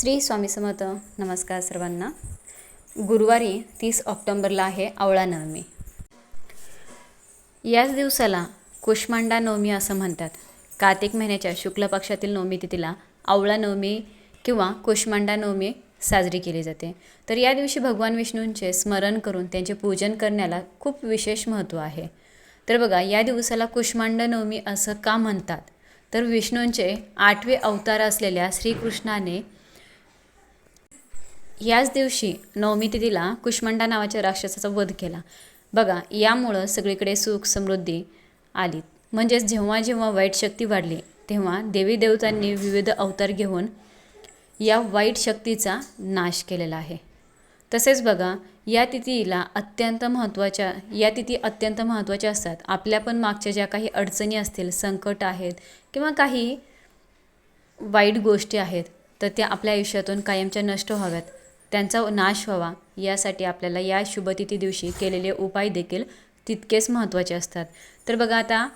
श्री स्वामी समर्थ. नमस्कार सर्वांना. गुरुवारी तीस ऑक्टोंबरला आहे आवळा नवमी. याच दिवसाला कुष्मांडा नवमी असं म्हणतात. कार्तिक महिन्याच्या शुक्ल पक्षातील नवमी तिथीला आवळा नवमी किंवा कुष्मांडा नवमी साजरी केली जाते. तर या दिवशी भगवान विष्णूंचे स्मरण करून त्यांचे पूजन करण्याला खूप विशेष महत्त्व आहे. तर बघा या दिवसाला कुष्मांड नवमी असं का म्हणतात? तर विष्णूंचे आठवे अवतार असलेल्या श्रीकृष्णाने याच दिवशी नवमी तिथीला कुष्मंडा नावाच्या राक्षसाचा वध केला. बघा यामुळं सगळीकडे सुख समृद्धी आली. म्हणजेच जेव्हा जेव्हा वाईट शक्ती वाढली तेव्हा देवी देवतांनी विविध अवतार घेऊन या वाईट शक्तीचा नाश केलेला आहे. तसेच बघा या तिथीला अत्यंत महत्त्वाच्या या तिथी अत्यंत महत्त्वाच्या असतात. आपल्या पण मागच्या ज्या काही अडचणी असतील संकट आहेत किंवा काही वाईट गोष्टी आहेत तर त्या आपल्या आयुष्यातून कायमच्या नष्ट व्हाव्यात. त्यांचा नाश व्हावा यासाठी आपल्याला या शुभतिथी दिवशी केलेले उपाय देखील तितकेच महत्त्वाचे असतात. तर बघा आता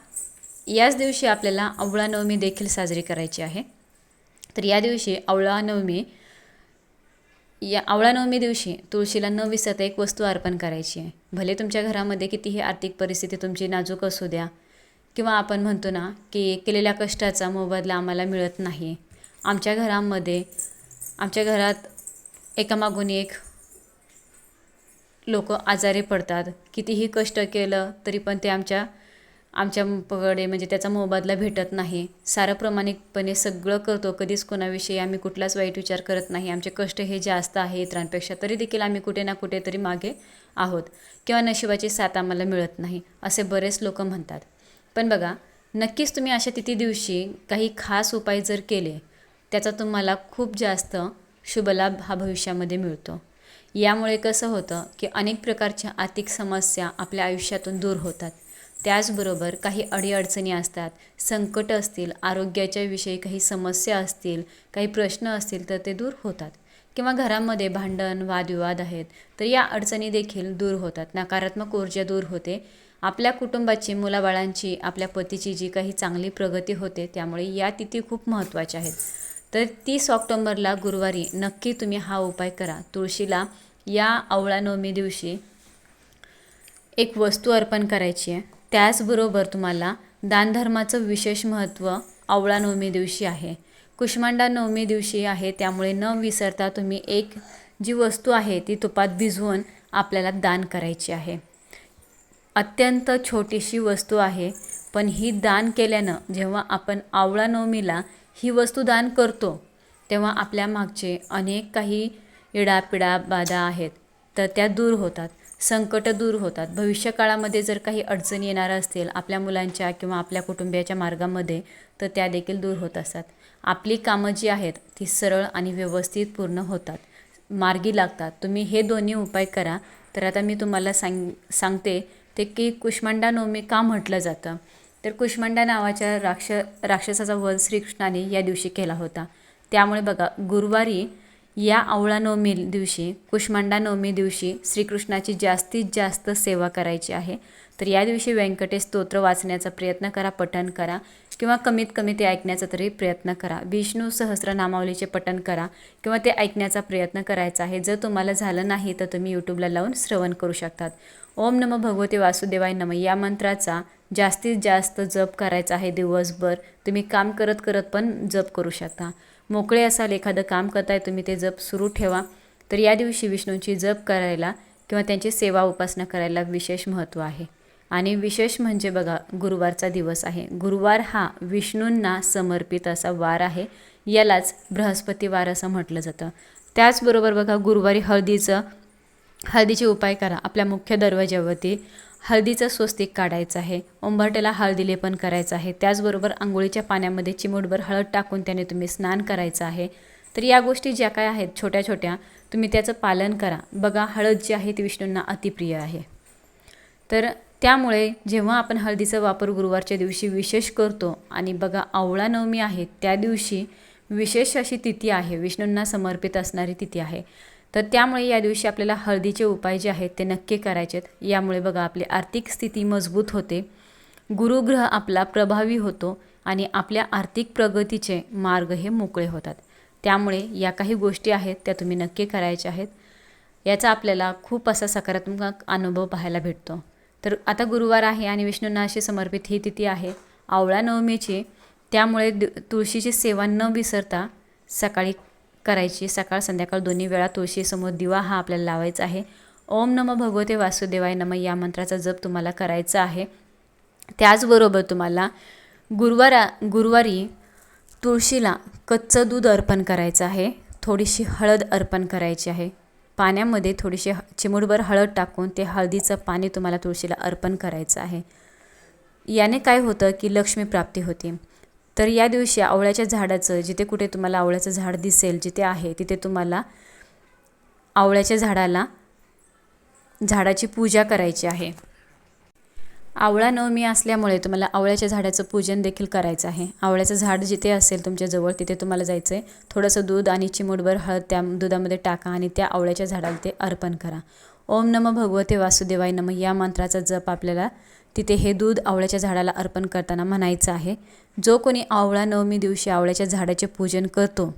याच दिवशी आपल्याला आवळा नवमी देखील साजरी करायची आहे. तर या दिवशी आवळा नवमी या आवळा नवमी दिवशी तुळशीला न विसरता एक वस्तू अर्पण करायची आहे. भले तुमच्या घरामध्ये कितीही आर्थिक परिस्थिती तुमची नाजूक असू द्या किंवा आपण म्हणतो ना की केलेल्या कष्टाचा मोबदला आम्हाला मिळत नाही. आमच्या घरामध्ये आमच्या घरात एकामागून एक. लोक आजारी पडतात. कितीही कष्ट केलं तरी पण ते आमच्या आमच्याकडे म्हणजे त्याचा मोबदला भेटत नाही. सारं प्रामाणिकपणे सगळं करतो. कधीच कोणाविषयी आम्ही कुठलाच वाईट विचार करत नाही. आमचे कष्ट हे जास्त आहे इतरांपेक्षा. तरी देखील आम्ही कुठे ना कुठेतरी मागे आहोत. किंवा नशिबाची साथ आम्हाला मिळत नाही असे बरेच लोक म्हणतात. पण बघा नक्कीच तुम्ही अशा तिथी दिवशी काही खास उपाय जर केले त्याचा तुम्हाला खूप जास्त शुभलाभ हा भविष्यामध्ये मिळतो. यामुळे कसं होतं की अनेक प्रकारच्या आर्थिक समस्या आपल्या आयुष्यातून दूर होतात. त्याचबरोबर काही अडीअडचणी असतात संकट असतील आरोग्याच्या विषयी काही समस्या असतील काही प्रश्न असतील तर ते दूर होतात. किंवा घरामध्ये भांडण वादविवाद आहेत तर या अडचणी देखील दूर होतात. नकारात्मक ऊर्जा दूर होते. आपल्या कुटुंबाची मुलाबाळांची आपल्या पतीची जी काही चांगली प्रगती होते त्यामुळे या तिथी खूप महत्त्वाच्या आहेत. तर तीस ऑक्टोंबरला गुरुवारी नक्की तुम्ही हा उपाय करा. तुळशीला या आवळा नवमी दिवशी एक वस्तू अर्पण करायची आहे. त्याचबरोबर तुम्हाला दानधर्माचं विशेष महत्त्व आवळा नवमी दिवशी आहे. कुष्मांडा नवमी दिवशी आहे त्यामुळे न विसरता तुम्ही एक जी वस्तू आहे ती तुपात भिजवून आपल्याला दान करायची आहे. अत्यंत छोटीशी वस्तू आहे पण ही दान केल्यानं जेव्हा आपण आवळा नवमीला ही वस्तू दान करतो तेव्हा आपल्या मागचे अनेक काही इडापिडा बाधा आहेत. तर त्या दूर होतात संकट दूर होतात. भविष्यकाळामध्ये जर काही अडचणी येणार असतील आपल्या मुलांच्या किंवा आपल्या कुटुंबियाच्या मार्गामध्ये तर त्या देखील दूर होत असतात. आपली कामं जी आहेत ती सरळ आणि व्यवस्थित पूर्ण होतात. मार्गी लागतात. तुम्ही हे दोन्ही उपाय करा. तर आता मी तुम्हाला सांग सांगते ते की कुष्मांडा नवमी का म्हटलं जातं? तर कुष्मांडा नावाच्या राक्ष राक्षसाचा वध श्रीकृष्णाने या दिवशी केला होता. त्यामुळे बघा गुरुवारी या आवळा नवमी दिवशी कुष्मांडा नवमी दिवशी श्रीकृष्णाची जास्तीत जास्त सेवा करायची आहे. तर या दिवशी व्यंकटेश स्तोत्र वाचण्याचा प्रयत्न करा पठण करा. किंवा कमीत कमी ते ऐकण्याचा तरी प्रयत्न करा. विष्णू सहस्रनामावलीचे पठण करा किंवा ते ऐकण्याचा प्रयत्न करायचा आहे. जर तुम्हाला झालं नाही तर तुम्ही यूट्यूबला लावून श्रवण करू शकतात. ओम नम भगवते वासुदेवाय नम. या मंत्राचा जास्तीत जास्त जप करायचा आहे दिवसभर. तुम्ही काम करत करत पण जप करू शकता. मोकळे असाल एखादं काम करताय तुम्ही ते जप सुरू ठेवा. तर या दिवशी विष्णूंची जप करायला किंवा त्यांची सेवा उपासना करायला विशेष महत्त्व आहे. आणि विशेष म्हणजे बघा गुरुवारचा दिवस आहे. गुरुवार हा विष्णूंना समर्पित असा वार आहे. यालाच बृहस्पती वार असं म्हटलं जातं. त्याचबरोबर बघा गुरुवारी हळदीचं हळदीचे उपाय करा. आपल्या मुख्य दरवाज्यावरती हळदीचं स्वस्तिक काढायचं आहे. उंबरट्याला हळदीले पण करायचं आहे. त्याचबरोबर आंघोळीच्या पाण्यामध्ये चिमूटभर हळद टाकून त्याने तुम्ही स्नान करायचं आहे. तर या गोष्टी ज्या काय आहेत छोट्या छोट्या तुम्ही त्याचं पालन करा. बघा हळद जी आहे ती विष्णूंना अतिप्रिय आहे. तर त्यामुळे जेव्हा आपण हळदीचा वापर गुरुवारच्या दिवशी विशेष करतो आणि बघा आवळा नवमी आहे त्या दिवशी विशेष अशी तिथी आहे विष्णूंना समर्पित असणारी तिथी आहे. तर त्यामुळे या दिवशी आपल्याला हळदीचे उपाय जे आहेत ते नक्की करायचे आहेत यामुळे बघा आपली आर्थिक स्थिती मजबूत होते. गुरुग्रह आपला प्रभावी होतो आणि आपल्या आर्थिक प्रगतीचे मार्ग हे मोकळे होतात. त्यामुळे या काही गोष्टी आहेत त्या तुम्ही नक्की करायच्या आहेत. याचा आपल्याला खूप असा सकारात्मक अनुभव पाहायला भेटतो. तर आता गुरुवार आहे आणि विष्णूंना अशी समर्पित ही तिथी आहे. आवळा नवमीची त्यामुळे तुळशीची सेवा न विसरता सकाळी करायची. सकाळ संध्याकाळ दोन्ही वेळा तुळशीसमोर दिवा हा आपल्याला लावायचा आहे. ओम नम भगवते वासुदेवाय नम या मंत्राचा जप तुम्हाला करायचा आहे. त्याचबरोबर तुम्हाला गुरुवारा गुरुवारी तुळशीला कच्चं दूध अर्पण करायचं आहे. थोडीशी हळद अर्पण करायची आहे. पाण्यामध्ये थोडीशी ह चिमूटभर हळद टाकून ते हळदीचं पाणी तुम्हाला तुळशीला अर्पण करायचं आहे. याने काय होतं की लक्ष्मी प्राप्ती होते. तर या दिवशी आवळ्याच्या झाडाचं जिथे कुठे तुम्हाला आवळ्याचं झाड दिसेल जिथे आहे तिथे तुम्हाला आवळ्याच्या झाडाला झाडाची पूजा करायची आहे. आवळा नवमी असल्यामुळे तुम्हाला आवळ्याच्या झाडाचं पूजन देखील करायचं आहे. आवळ्याचं झाड जिथे असेल तुमच्याजवळ तिथे तुम्हाला जायचं आहे थोडंसं दूध आणि चिमूटभर हळद त्या दुधामध्ये टाका आणि त्या आवळ्याच्या झाडाला ते अर्पण करा. ओम नम भगवते वासुदेवाय नम. या मंत्राचा जप आपल्याला तिथे हे दूध आवळ्याच्या झाडाला अर्पण करताना म्हणायचं आहे. जो कोणी आवळा नवमी दिवशी आवळ्याच्या झाडाचे पूजन करतो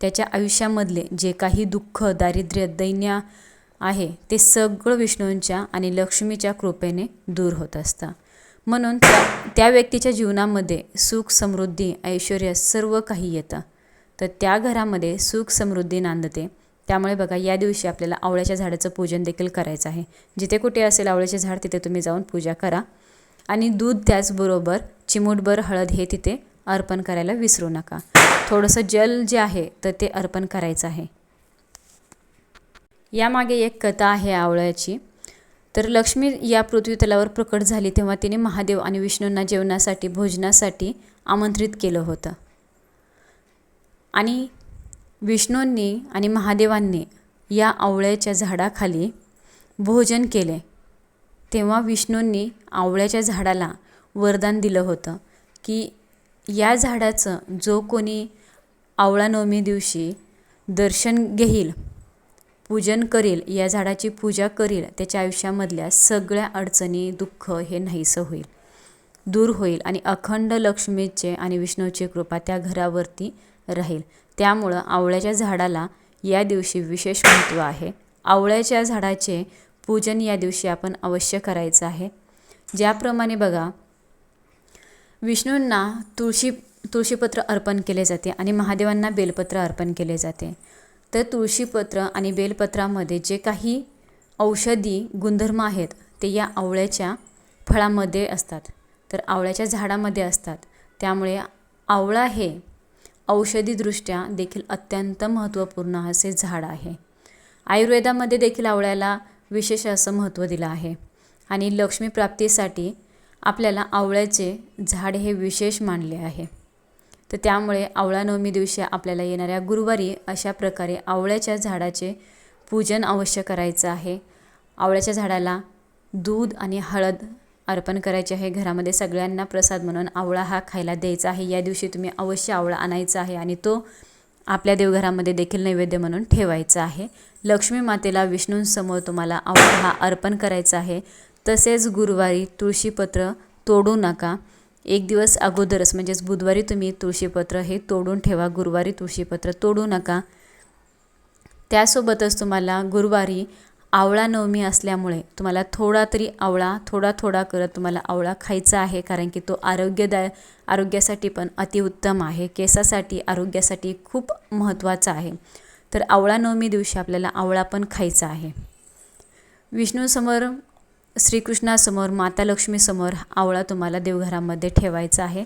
त्याच्या आयुष्यामधले जे काही दुःख दारिद्र्य दैन्या आहे ते सगळं विष्णूंच्या आणि लक्ष्मीच्या कृपेने दूर होत असतं. म्हणून त्या त्या व्यक्तीच्या जीवनामध्ये सुख समृद्धी ऐश्वर सर्व काही येतं. तर त्या घरामध्ये सुख समृद्धी नांदते. त्यामुळे बघा या दिवशी आपल्याला आवळ्याच्या झाडाचं पूजन देखील करायचं आहे. जिथे कुठे असेल आवळ्याचे झाड तिथे तुम्ही जाऊन पूजा करा. आणि दूध त्याचबरोबर चिमूटभर हळद हे तिथे अर्पण करायला विसरू नका. थोडंसं जल जे आहे तर ते अर्पण करायचं आहे. यामागे एक कथा आहे आवळ्याची. तर लक्ष्मी या पृथ्वी तलावर प्रकट झाली तेव्हा तिने महादेव आणि विष्णूंना जेवणासाठी भोजनासाठी आमंत्रित केलं होतं. आणि विष्णूंनी आणि महादेवांनी या आवळ्याच्या झाडाखाली भोजन केले. तेव्हा विष्णूंनी आवळ्याच्या झाडाला वरदान दिलं होतं की या झाडाचं जो कोणी आवळा नवमी दिवशी दर्शन घेईल पूजन करेल या झाडाची पूजा करेल त्याच्या आयुष्यामधल्या सगळ्या अडचणी दुःख हे नाहीसं होईल. दूर होईल आणि अखंड लक्ष्मीचे आणि विष्णूची कृपा त्या घरावरती राहील. त्यामुळं आवळ्याच्या झाडाला या दिवशी विशेष महत्त्व आहे. आवळ्याच्या झाडाचे पूजन या दिवशी आपण अवश्य करायचं आहे. ज्याप्रमाणे बघा विष्णूंना तुळशी तुळशीपत्र अर्पण केले जाते आणि महादेवांना बेलपत्र अर्पण केले जाते. तर तुळशीपत्र आणि बेलपत्रामध्ये जे काही औषधी गुणधर्म आहेत ते या आवळ्याच्या फळामध्ये असतात. तर आवळ्याच्या झाडामध्ये असतात. त्यामुळे आवळा हे औषधीदृष्ट्या देखील अत्यंत महत्त्वपूर्ण असे झाड आहे. आयुर्वेदामध्ये देखील आवळ्याला विशेष असं महत्त्व दिलं आहे. आणि लक्ष्मीप्राप्तीसाठी आपल्याला आवळ्याचे झाड हे विशेष मानले आहे. तर त्यामुळे आवळा नवमी दिवशी आपल्याला येणाऱ्या गुरुवारी अशा प्रकारे आवळ्याच्या झाडाचे पूजन अवश्य करायचं आहे. आवळ्याच्या झाडाला दूध आणि हळद अर्पण करायचे आहे. घरामध्ये सगळ्यांना प्रसाद म्हणून आवळा हा खायला द्यायचा आहे. या दिवशी तुम्ही अवश्य आवळा आणायचा आहे आणि तो आपल्या देवघरामध्ये देखील नैवेद्य म्हणून ठेवायचा आहे. लक्ष्मी मातेला विष्णूंसमोर तुम्हाला आवळा हा अर्पण करायचा आहे. तसेच गुरुवारी तुळशीपत्र तोडू नका. एक दिवस अगोदरच म्हणजेच बुधवारी तुम्ही तुळशीपत्र हे तोडून ठेवा गुरुवारी तुळशीपत्र तोडू नका. त्यासोबतच तुम्हाला गुरुवारी आवळा नवमी असल्यामुळे तुम्हाला थोडा तरी आवळा थोडा थोडा करत तुम्हाला आवळा खायचा आहे कारण की तो आरोग्यदाय आरोग्यासाठी पण अतिउत्तम आहे. केसासाठी आरोग्यासाठी खूप महत्त्वाचा आहे. तर आवळा नवमी दिवशी आपल्याला आवळा पण खायचा आहे. विष्णूसमोर श्रीकृष्णासमोर माता लक्ष्मीसमोर आवळा तुम्हाला देवघरामध्ये ठेवायचा आहे.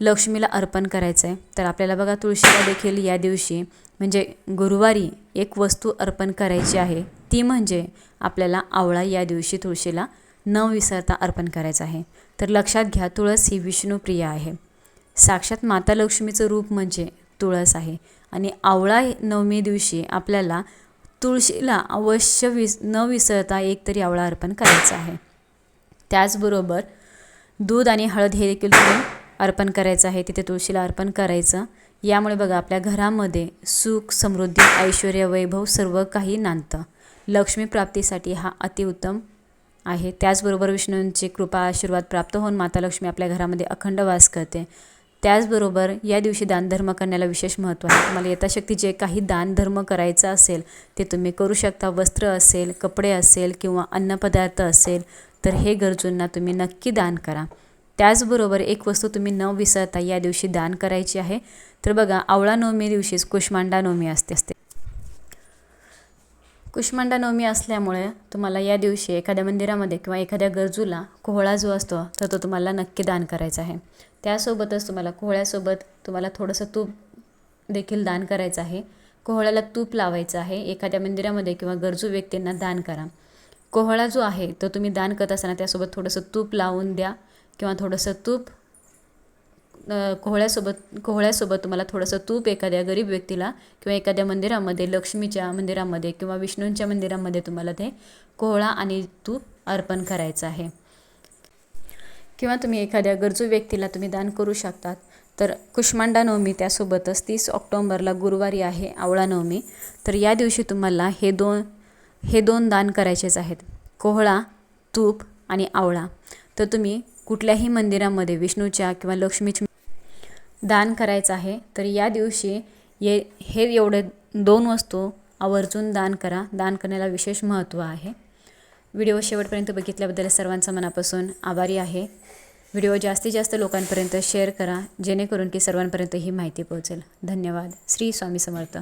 लक्ष्मीला अर्पण करायचं आहे तर आपल्याला बघा तुळशीला देखील या दिवशी म्हणजे गुरुवारी एक वस्तू अर्पण करायची आहे. ती म्हणजे आपल्याला आवळा या दिवशी तुळशीला न विसरता अर्पण करायचं आहे. तर लक्षात घ्या तुळस ही विष्णुप्रिय आहे. साक्षात माता लक्ष्मीचं रूप म्हणजे तुळस आहे. आणि आवळा नवमी दिवशी आपल्याला तुळशीला अवश्य विस न विसरता एक तरी आवळा अर्पण करायचा आहे. त्याचबरोबर दूध आणि हळद हे देखील तुम्ही अर्पण करायचं आहे तिथे तुळशीला अर्पण करायचं. यामुळे बघा आपल्या घरामध्ये सुख समृद्धी ऐश्वर वैभव सर्व काही नांदतं. लक्ष्मी प्राप्तीसाठी हा अतिउत्तम आहे. त्याचबरोबर विष्णूंची कृपा आशीर्वाद प्राप्त होऊन माता लक्ष्मी आपल्या घरामध्ये अखंड वास करते. त्याचबरोबर या दिवशी दानधर्म करण्याला विशेष महत्त्व आहे. तुम्हाला यथाशक्ती जे काही दानधर्म करायचं असेल ते तुम्ही करू शकता. वस्त्र असेल कपडे असेल किंवा अन्नपदार्थ असेल तर हे गरजूंना तुम्ही नक्की दान करा. त्याचबरोबर एक वस्तू तुम्ही न विसरता या दिवशी दान करायची आहे. तर बघा आवळा नवमी दिवशीच कुष्मांडा नवमी असते असते. कुष्मांडा नवमी असल्यामुळे तुम्हाला या दिवशी एखाद्या मंदिरामध्ये किंवा एखाद्या गरजूला कोहळा जो असतो तर तो तुम्हाला नक्की दान करायचा आहे. त्यासोबतच तुम्हाला कोहळ्यासोबत तुम्हाला थोडंसं तूप देखील दान करायचं आहे. कोहळ्याला तूप लावायचं आहे. एखाद्या मंदिरामध्ये किंवा गरजू व्यक्तींना दान करा. कोहळा जो आहे तो तुम्ही दान करत असताना त्यासोबत थोडंसं तूप लावून द्या किंवा थोडंसं तूप कोहळ्यासोबत कोहळ्यासोबत तुम्हाला थोडंसं तूप एखाद्या गरीब व्यक्तीला किंवा एखाद्या मंदिरामध्ये लक्ष्मीच्या मंदिरामध्ये किंवा विष्णूंच्या मंदिरामध्ये तुम्हाला ते कोहळा आणि तूप अर्पण करायचं आहे. किंवा तुम्ही एखाद्या गरजू व्यक्तीला तुम्ही दान करू शकतात तर कुष्मांडा नवमी त्यासोबतच तीस ऑक्टोंबरला गुरुवारी आहे आवळा नवमी. तर या दिवशी तुम्हाला हे दोन हे दोन दान करायचेच आहेत. कोहळा तूप आणि आवळा. तर तुम्ही कुठल्याही मंदिरामध्ये विष्णूच्या किंवा लक्ष्मीच्या दान करायचं आहे तर या दिवशी ये हे एवढे दोन वस्तू आवर्जून दान करा. दान करण्याला विशेष महत्त्व आहे. व्हिडिओ शेवटपर्यंत बघितल्याबद्दल सर्वांचा मनापासून आभारी आहे. व्हिडिओ जास्तीत जास्त लोकांपर्यंत शेअर करा जेणेकरून की सर्वांपर्यंत ही माहिती पोहोचेल. धन्यवाद. श्री स्वामी समर्थ.